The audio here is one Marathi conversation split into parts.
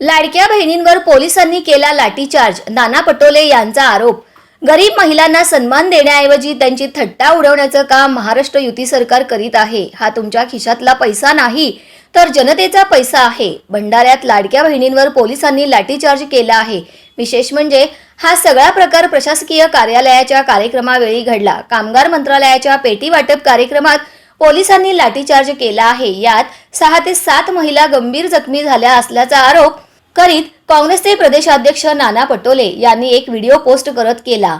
लाडक्या बहिणींवर पोलिसांनी केला लाठीचार्ज. नाना पटोले यांचा आरोप. गरीब महिलांना सन्मान देण्याऐवजी त्यांची थट्टा उडवण्याचं काम महाराष्ट्र युती सरकार करीत आहे. हा तुमच्या खिशातला पैसा नाही तर जनतेचा पैसा आहे. भंडाऱ्यात लाडक्या बहिणींवर पोलिसांनी लाठीचार्ज केला आहे. विशेष म्हणजे हा सगळा प्रकार प्रशासकीय कार्यालयाच्या कार्यक्रमावेळी घडला. कामगार मंत्रालयाच्या पेटी वाटप कार्यक्रमात पोलिसांनी लाठीचार्ज केला आहे. यात सहा ते सात महिला गंभीर जखमी झाल्या असल्याचा आरोप करीत काँग्रेसचे प्रदेशाध्यक्ष नाना पटोले यांनी एक व्हिडिओ पोस्ट करत केला.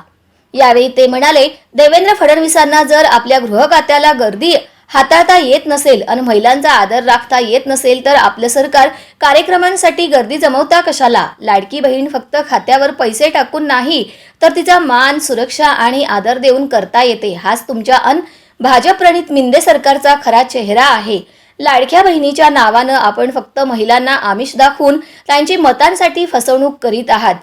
यावेळी ते म्हणाले देवेंद्र फडणवीसांना जर आपल्या गृहखात्याला गर्दी हाताळता येत नसेल आणि महिलांचा आदर राखता येत नसेल तर आपलं सरकार कार्यक्रमांसाठी गर्दी जमवता कशाला? लाडकी बहीण फक्त खात्यावर पैसे टाकून नाही तर तिचा मान सुरक्षा आणि आदर देऊन करता येते. हाच तुमच्या अन भाजप प्रणित मिंदे सरकारचा खरा चेहरा आहे. लाडक्या बहिणीच्या नावानं आपण फक्त महिलांना आमिष दाखवून त्यांची मतांसाठी फसवणूक करीत आहात.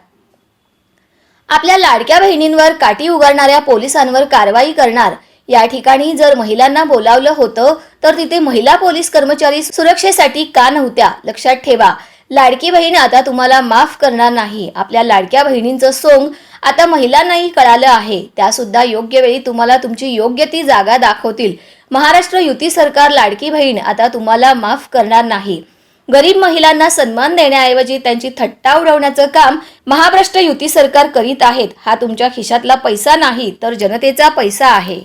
आपल्या लाडक्या बहिणींवर काठी उगारणाऱ्या पोलिसांवर कारवाई करणार. या ठिकाणी जर महिलांना बोलावलं होतं तर तिथे महिला पोलीस कर्मचारी सुरक्षेसाठी का नव्हत्या? लक्षात ठेवा. लाडकी बहीण आता तुम्हाला माफ करणार नाही. आपल्या लाडक्या बहिणींचं सोंग आता महिलांनाही कळालं आहे. त्या सुद्धा योग्य वेळी तुम्हाला तुमची योग्य ती जागा दाखवतील. महाराष्ट्र युती सरकार लाडकी बहीण आता तुम्हाला माफ करणार नाही. गरीब महिलांना सन्मान देण्याऐवजी त्यांची थट्टा उडवण्याचं काम महाराष्ट्र युती सरकार करीत आहेत. हा तुमच्या खिशातला पैसा नाही तर जनतेचा पैसा आहे.